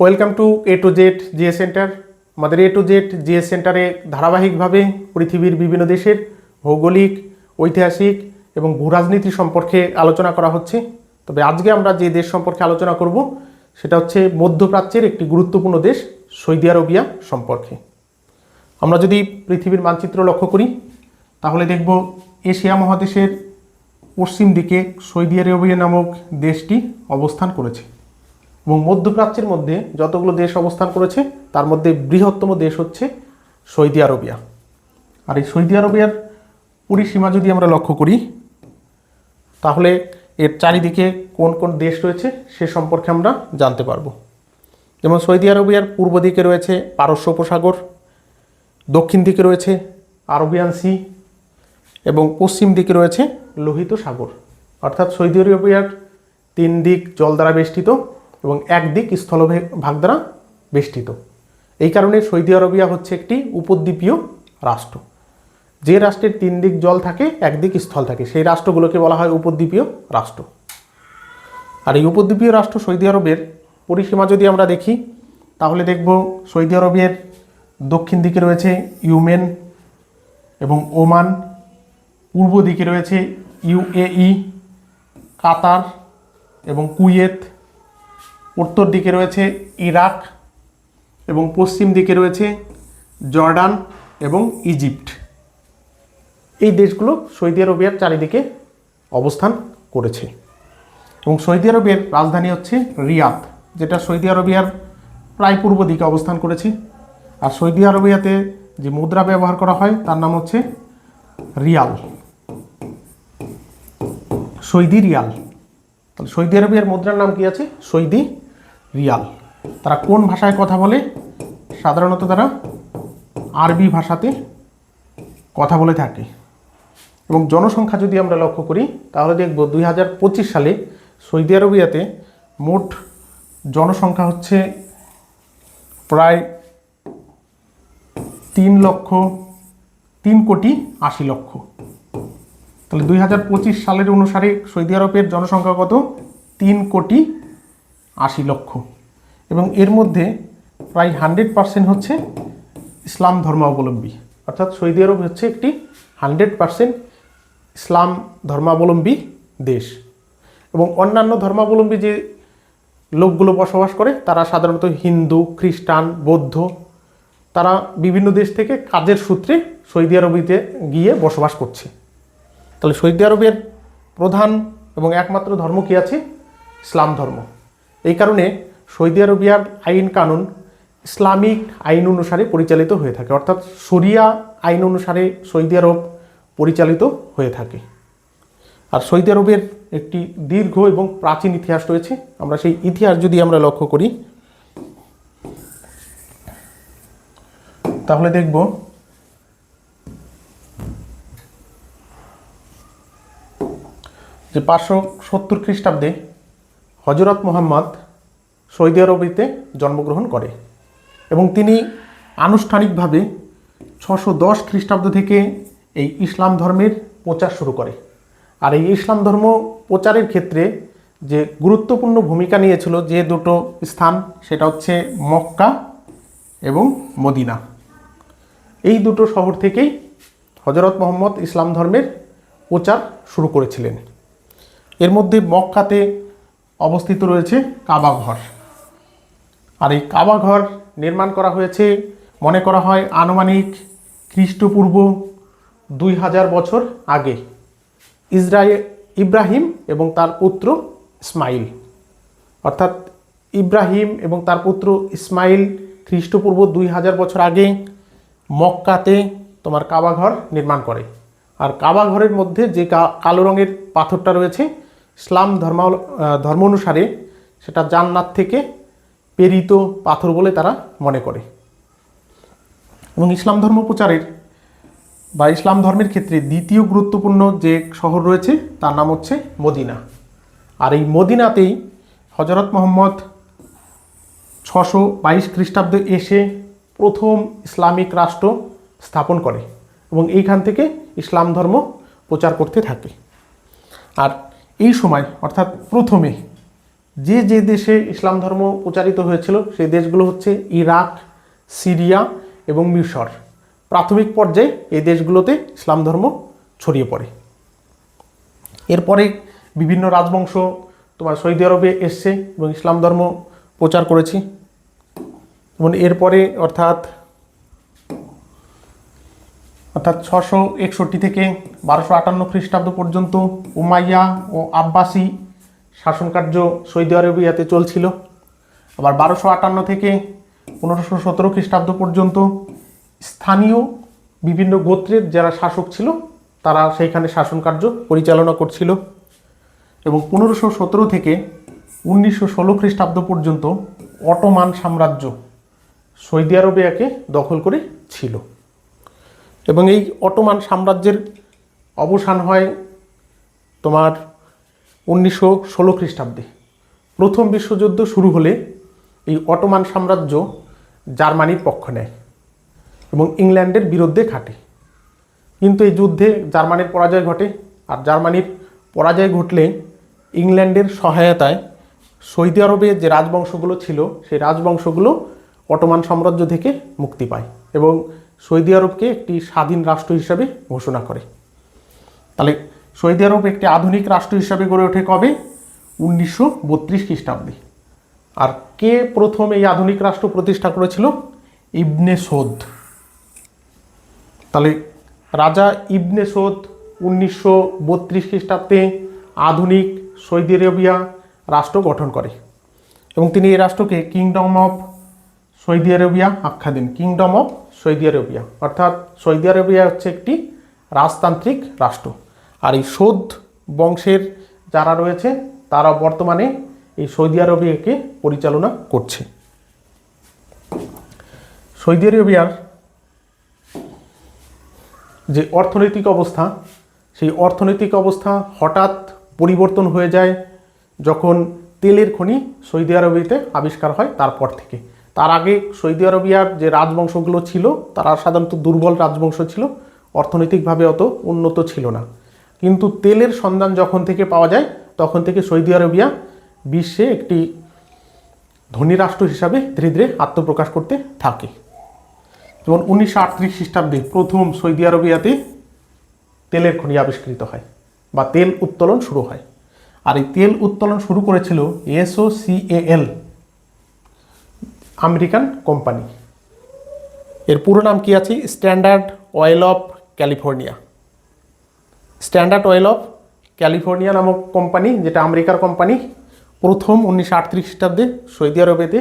Welcome to A to Z GS centre আমাদের A to Z GS সেন্টারে ধারাবাহিকভাবে পৃথিবীর বিভিন্ন দেশের ভৌগোলিক, ঐতিহাসিক এবং ভূরাজনীতি সম্পর্কে আলোচনা করা হচ্ছে। তবে আজকে আমরা যে দেশ সম্পর্কে আলোচনা করব, সেটা হচ্ছে মধ্যপ্রাচ্যের একটি গুরুত্বপূর্ণ দেশ, সৌদি আরবিয়া সম্পর্কে। আমরা যদি পৃথিবীর মানচিত্র লক্ষ্য করি, তাহলে দেখব এশিয়া মহাদেশের পশ্চিম দিকে সৌদি আরবিয়া নামক দেশটি অবস্থান করেছে। এবং মধ্যপ্রাচ্যের মধ্যে যতগুলো দেশ অবস্থান করেছে, তার মধ্যে বৃহত্তম দেশ হচ্ছে সৌদি আরবিয়া। আর এই সৌদি আরবিয়ার পরিসীমা যদি আমরা লক্ষ্য করি, তাহলে এর চারিদিকে কোন কোন দেশ রয়েছে সে সম্পর্কে আমরা জানতে পারব। যেমন সৌদি আরবিয়ার পূর্ব দিকে রয়েছে পারস্য উপসাগর, দক্ষিণ দিকে রয়েছে আরবিয়ান সি, এবং পশ্চিম দিকে রয়েছে লোহিত সাগর। অর্থাৎ সৌদি আরবিয়ার তিন দিক জল দ্বারা বেষ্টিত। এবং একদিক স্থলভাগ দ্বারা বেষ্টিত। এই কারণে সৌদি আরবিয়া হচ্ছে একটি উপদ্বীপীয় রাষ্ট্র। যে রাষ্ট্রের তিন দিক জল থাকে, একদিক স্থল থাকে। সেই রাষ্ট্রগুলোকে বলা হয় উপদ্বীপীয় রাষ্ট্র। আর এই উপদ্বীপীয় রাষ্ট্র সৌদি আরবের পরিসীমা যদি আমরা দেখি, তাহলে দেখব সৌদি আরবের দক্ষিণ দিকে রয়েছে ইউমেন এবং ওমান, পূর্ব দিকে রয়েছে ইউএই, কাতার এবং কুয়েত। উত্তর দিকে রয়েছে ইরাক এবং পশ্চিম দিকে রয়েছে জর্ডান এবং ইজিপ্ট। এই দেশগুলো সৌদি আরবিয়ার চারিদিকে অবস্থান করেছে। এবং সৌদি আরবের রাজধানী হচ্ছে রিয়াদ, যেটা সৌদি আরবিয়ার প্রায় পূর্ব দিকে অবস্থান করেছে। আর সৌদি আরবিয়াতে যে মুদ্রা ব্যবহার করা হয়, তার নাম হচ্ছে রিয়াল। Saudi riyal. তাহলে সৌদি আরবিয়ার মুদ্রার নাম কি আছে? Saudi riyal. তারা কোন ভাষায় কথা বলে? সাধারণত তারা আরবি ভাষাতে কথা বলে থাকে। এবং জনসংখ্যা যদি আমরা লক্ষ্য করি, তাহলে দেখব দুই হাজার পঁচিশ সালে সৌদি আরবিয়াতে মোট জনসংখ্যা হচ্ছে প্রায় তিন লক্ষ, তিন কোটি আশি লক্ষ। তাহলে দুই হাজার পঁচিশ সালের অনুসারে সৌদি আরবের জনসংখ্যা কত? তিন কোটি আশি লক্ষ। এবং এর মধ্যে প্রায় হান্ড্রেড পার্সেন্ট হচ্ছে ইসলাম ধর্মাবলম্বী। অর্থাৎ সৌদি আরব হচ্ছে একটি হান্ড্রেড পার্সেন্ট ইসলাম ধর্মাবলম্বী দেশ। এবং অন্যান্য ধর্মাবলম্বী যে লোকগুলো বসবাস করে, তারা সাধারণত হিন্দু, খ্রিস্টান, বৌদ্ধ, তারা বিভিন্ন দেশ থেকে কাজের সূত্রে সৌদি আরবিতে গিয়ে বসবাস করছে। তাহলে সৌদি আরবের প্রধান এবং একমাত্র ধর্ম কী আছে? ইসলাম ধর্ম। এই কারণে সৌদি আরবিয়ার আইন কানুন ইসলামিক আইন অনুসারে পরিচালিত হয়ে থাকে। অর্থাৎ সরিয়া আইন অনুসারে সৌদি আরব পরিচালিত হয়ে থাকে। আর সৌদি আরবের একটি দীর্ঘ এবং প্রাচীন ইতিহাস রয়েছে। আমরা সেই ইতিহাস যদি আমরা লক্ষ্য করি, তাহলে দেখব যে পাঁচশো সত্তর খ্রিস্টাব্দে হজরত মোহাম্মদ সৌদি আরবিতে জন্মগ্রহণ করে এবং তিনি আনুষ্ঠানিকভাবে ছশো দশ খ্রিস্টাব্দ থেকে এই ইসলাম ধর্মের প্রচার শুরু করে। আর এই ইসলাম ধর্ম প্রচারের ক্ষেত্রে যে গুরুত্বপূর্ণ ভূমিকা নিয়েছিল যে দুটো স্থান, সেটা হচ্ছে মক্কা এবং মদিনা। এই দুটো শহর থেকেই হজরত মোহাম্মদ ইসলাম ধর্মের প্রচার শুরু করেছিলেন। এর মধ্যে মক্কাতে অবস্থিত রয়েছে কাবা ঘর। আর এই কাবা ঘর নির্মাণ করা হয়েছে, মনে করা হয়, আনুমানিক খ্রিস্টপূর্ব দুই হাজার বছর আগে। ইসরায়েল ইব্রাহিম এবং তার পুত্র ইসমাইল। অর্থাৎ ইব্রাহিম এবং তার পুত্র ইসমাইল খ্রিস্টপূর্ব দুই হাজার বছর আগে মক্কাতে তোমার কাবা ঘর নির্মাণ করে। আর কাবা ঘরের মধ্যে যে কালো রঙের পাথরটা রয়েছে ইসলাম ধর্ম ধর্ম অনুসারে সেটা জান্নাত থেকে প্রেরিত পাথর বলে তারা মনে করে। এবং ইসলাম ধর্ম প্রচারের বা ইসলাম ধর্মের ক্ষেত্রে দ্বিতীয় গুরুত্বপূর্ণ যে শহর রয়েছে, তার নাম হচ্ছে মদিনা। আর এই মদিনাতেই হজরত মোহাম্মদ ছশো বাইশ খ্রিস্টাব্দে এসে প্রথম ইসলামিক রাষ্ট্র স্থাপন করে এবং এইখান থেকে ইসলাম ধর্ম প্রচার করতে থাকে। আর এই সময়, অর্থাৎ প্রথমে, যে যে দেশে ইসলাম ধর্ম প্রচারিত হয়েছিল, সেই দেশগুলো হচ্ছে ইরাক, সিরিয়া এবং মিশর। প্রাথমিক পর্যায়ে এই দেশগুলোতে ইসলাম ধর্ম ছড়িয়ে পড়ে। এরপরে বিভিন্ন রাজবংশ তোমার সৌদি আরবে এসছে এবং ইসলাম ধর্ম প্রচার করেছি। এবং এরপরে, অর্থাৎ অর্থাৎ ছশো একষট্টি থেকে বারোশো আটান্ন খ্রিস্টাব্দ পর্যন্ত উমাইয়া ও আব্বাসী শাসনকার্য সৌদি আরবিয়াতে চলছিল। আবার বারোশো আটান্ন থেকে পনেরোশো সতেরো খ্রিস্টাব্দ পর্যন্ত স্থানীয় বিভিন্ন গোত্রের যারা শাসক ছিল, তারা সেইখানে শাসনকার্য পরিচালনা করছিল। এবং পনেরোশো সতেরো থেকে উনিশশো ষোলো খ্রিস্টাব্দ পর্যন্ত অটোমান সাম্রাজ্য সৌদি আরবিয়াকে দখল করে ছিল। এবং এই অটোমান সাম্রাজ্যের অবসান হয় তোমার উনিশশো ষোলো খ্রিস্টাব্দে। প্রথম বিশ্বযুদ্ধ শুরু হলে এই অটোমান সাম্রাজ্য জার্মানির পক্ষ নেয় এবং ইংল্যান্ডের বিরুদ্ধে খাটে। কিন্তু এই যুদ্ধে জার্মানির পরাজয় ঘটে আর জার্মানির পরাজয় ঘটলে ইংল্যান্ডের সহায়তায় সৌদি আরবে যে রাজবংশগুলো ছিল, সেই রাজবংশগুলো অটোমান সাম্রাজ্য থেকে মুক্তি পায় এবং সৌদি আরবকে একটি স্বাধীন রাষ্ট্র হিসাবে ঘোষণা করে। তাহলে সৌদি আরব একটি আধুনিক রাষ্ট্র হিসাবে গড়ে ওঠে কবে? উনিশশো বত্রিশ খ্রিস্টাব্দে। আর কে প্রথম এই আধুনিক রাষ্ট্র প্রতিষ্ঠা করেছিল? ইবনে সৌদ। তাহলে রাজা ইবনে সৌদ উনিশশো বত্রিশ খ্রিস্টাব্দে আধুনিক সৌদি আরবিয়া রাষ্ট্র গঠন করে এবং তিনি এই রাষ্ট্রকে কিংডম অফ সৌদি আরবিয়া আখ্যা দেন। Kingdom of Saudi Arabia. অর্থাৎ সৌদি আরবিয়া হচ্ছে একটি রাজতান্ত্রিক রাষ্ট্র। আর এই সৌদ বংশের যারা রয়েছে, তারা বর্তমানে এই সৌদি আরবিয়াকে পরিচালনা করছে। সৌদি আরবিয়ার যে অর্থনৈতিক অবস্থা, সেই অর্থনৈতিক অবস্থা হঠাৎ পরিবর্তন হয়ে যায় যখন তেলের খনি সৌদি আরবিতে আবিষ্কার হয় তারপর থেকে। তার আগে সৌদি আরবিয়ার যে রাজবংশগুলো ছিল, তারা সাধারণত দুর্বল রাজবংশ ছিল, অর্থনৈতিকভাবে অত উন্নত ছিল না। কিন্তু তেলের সন্ধান যখন থেকে পাওয়া যায়, তখন থেকে সৌদি আরবিয়া বিশ্বে একটি ধনী রাষ্ট্র হিসাবে ধীরে ধীরে আত্মপ্রকাশ করতে থাকে। যেমন উনিশশো আটত্রিশ খ্রিস্টাব্দে প্রথম সৌদি আরবিয়াতে তেলের খনি আবিষ্কৃত হয় বা তেল উত্তোলন শুরু হয়। আর এই তেল উত্তোলন শুরু করেছিল এসও সিএএল আমেরিকান কোম্পানি। এর পুরো নাম কি আছে? Standard oil of California standard oil of California নামক কোম্পানি, যেটা আমেরিকার কোম্পানি, প্রথম উনিশশো আটত্রিশ খ্রিস্টাব্দে সৌদি আরবেতে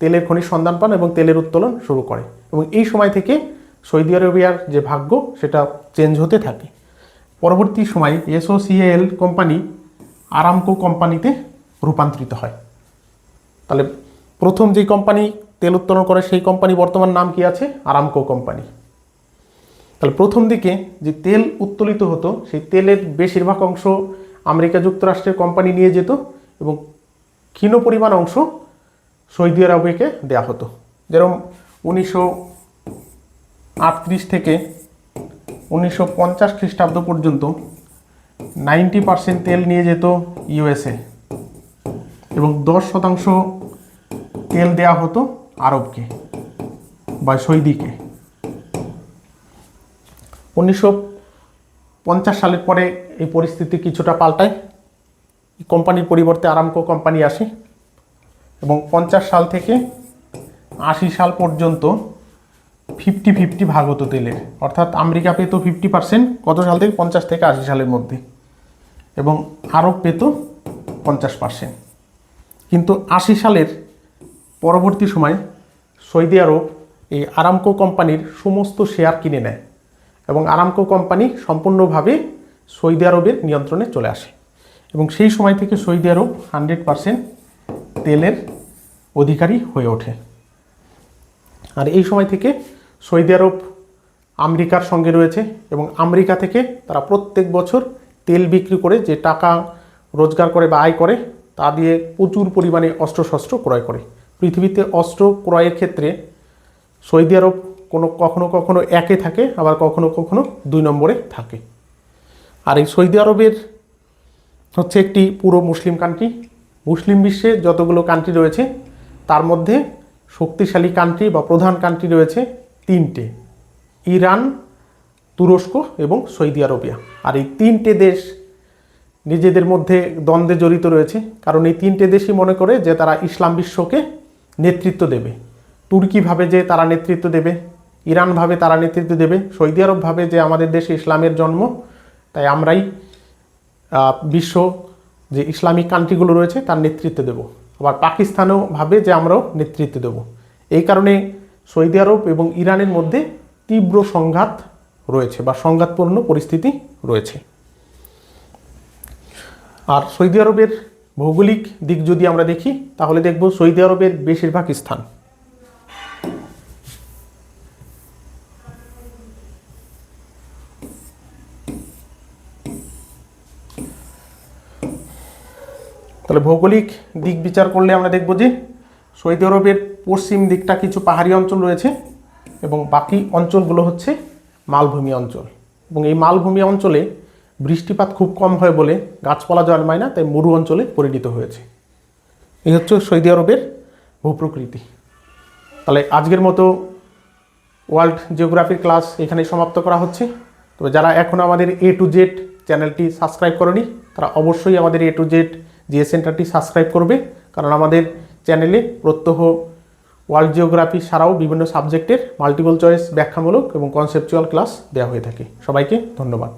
তেলের খনির সন্ধান পান এবং তেলের উত্তোলন শুরু করে। এবং এই সময় থেকে সৌদি আরবিয়ার যে ভাগ্য, সেটা চেঞ্জ হতে থাকে। পরবর্তী সময়ে এসওসিএল কোম্পানি আরামকো কোম্পানিতে রূপান্তরিত হয়। তাহলে প্রথম যে কোম্পানি তেল উত্তোলন করে সেই কোম্পানি বর্তমান নাম কি আছে? আরামকো কোম্পানি তাহলে প্রথম দিকে যে তেল উত্তোলিত হতো, সেই তেলের বেশিরভাগ অংশ আমেরিকা যুক্তরাষ্ট্রের কোম্পানি নিয়ে যেত এবং ক্ষীণ পরিমাণ অংশ সৌদি আরবিয়াকে দেওয়া হতো। যেরকম উনিশশো আটত্রিশ থেকে উনিশশো পঞ্চাশ খ্রিস্টাব্দ পর্যন্ত নাইনটি পার্সেন্ট তেল নিয়ে যেত ইউএসএ এবং দশ শতাংশ তেল দেওয়া হতো আরবকে বা সৌদিকে। উনিশশো পঞ্চাশ সালের পরে এই পরিস্থিতি কিছুটা পাল্টায়। কোম্পানির পরিবর্তে আরামকো কোম্পানি আসে এবং পঞ্চাশ সাল থেকে আশি সাল পর্যন্ত ফিফটি ফিফটি ভাগ হতো তেলের। অর্থাৎ আমেরিকা পেত ফিফটি পার্সেন্ট, কত সাল থেকে? পঞ্চাশ থেকে আশি সালের মধ্যে। এবং আরব পেত পঞ্চাশ পার্সেন্ট। কিন্তু আশি সালের পরবর্তী সময় সৌদি আরব এই আরামকো কোম্পানির সমস্ত শেয়ার কিনে নেয় এবং আরামকো কোম্পানি সম্পূর্ণভাবে সৌদি আরবের নিয়ন্ত্রণে চলে আসে এবং সেই সময় থেকে সৌদি আরব হান্ড্রেড পার্সেন্ট তেলের অধিকারী হয়ে ওঠে। আর এই সময় থেকে সৌদি আরব আমেরিকার সঙ্গে রয়েছে এবং আমেরিকা থেকে তারা প্রত্যেক বছর তেল বিক্রি করে যে টাকা রোজগার করে বা আয় করে তা দিয়ে প্রচুর পরিমাণে অস্ত্রশস্ত্র ক্রয় করে। পৃথিবীতে অস্ত্র ক্রয়ের ক্ষেত্রে সৌদি আরব কোনো কখনো কখনো একে থাকে, আবার কখনো কখনো দুই নম্বরে থাকে। আর এই সৌদি আরবের হচ্ছে একটি পুরো মুসলিম কান্ট্রি মুসলিম বিশ্বে যতগুলো কান্ট্রি রয়েছে, তার মধ্যে শক্তিশালী কান্ট্রি বা প্রধান কান্ট্রি রয়েছে তিনটে, ইরান, তুরস্ক এবং সৌদি আরবিয়া। আর এই তিনটে দেশ নিজেদের মধ্যে দ্বন্দ্বে জড়িত রয়েছে, কারণ এই তিনটে দেশই মনে করে যে তারা ইসলাম বিশ্বকে নেতৃত্ব দেবে। তুর্কি ভাবে যে তারা নেতৃত্ব দেবে, ইরান ভাবে তারা নেতৃত্ব দেবে, সৌদি আরব ভাবে যে আমাদের দেশে ইসলামের জন্ম, তাই আমরাই বিশ্ব যে ইসলামিক কান্ট্রিগুলো রয়েছে তার নেতৃত্ব দেব। আবার পাকিস্তানও ভাবে যে আমরাও নেতৃত্ব দেব। এই কারণে সৌদি আরব এবং ইরানের মধ্যে তীব্র সংঘাত রয়েছে বা সংঘাতপূর্ণ পরিস্থিতি রয়েছে। আর সৌদি আরবের ভৌগোলিক দিক যদি আমরা দেখি, তাহলে দেখব সৌদি আরবের বেশিরভাগ স্থান। তাহলে ভৌগোলিক দিক বিচার করলে আমরা দেখব যে, সৌদি আরবের পশ্চিম দিকটা কিছু পাহাড়ি অঞ্চল রয়েছে এবং বাকি অঞ্চলগুলো হচ্ছে মালভূমি অঞ্চল। এবং এই মালভূমি অঞ্চলে বৃষ্টিপাত খুব কম হয় বলে গাছপালা জন্মায় না, তাই মরু অঞ্চলে পরিণত হয়েছে। এই হচ্ছে সৌদি আরবের ভূপ্রকৃতি। তাহলে আজকের মতো ওয়ার্ল্ড জিওগ্রাফির ক্লাস এখানে সমাপ্ত করা হচ্ছে। তবে যারা এখনও আমাদের এ টু জেড চ্যানেলটি সাবস্ক্রাইব করেনি, তারা অবশ্যই আমাদের এ টু জেড জিএস সেন্টারটি সাবস্ক্রাইব করবে, কারণ আমাদের চ্যানেলে প্রত্যহ ওয়ার্ল্ড জিওগ্রাফি ছাড়াও বিভিন্ন সাবজেক্টের মাল্টিপল চয়েস ব্যাখ্যামূলক এবং কনসেপচুয়াল ক্লাস দেওয়া হয়ে থাকে। সবাইকে ধন্যবাদ।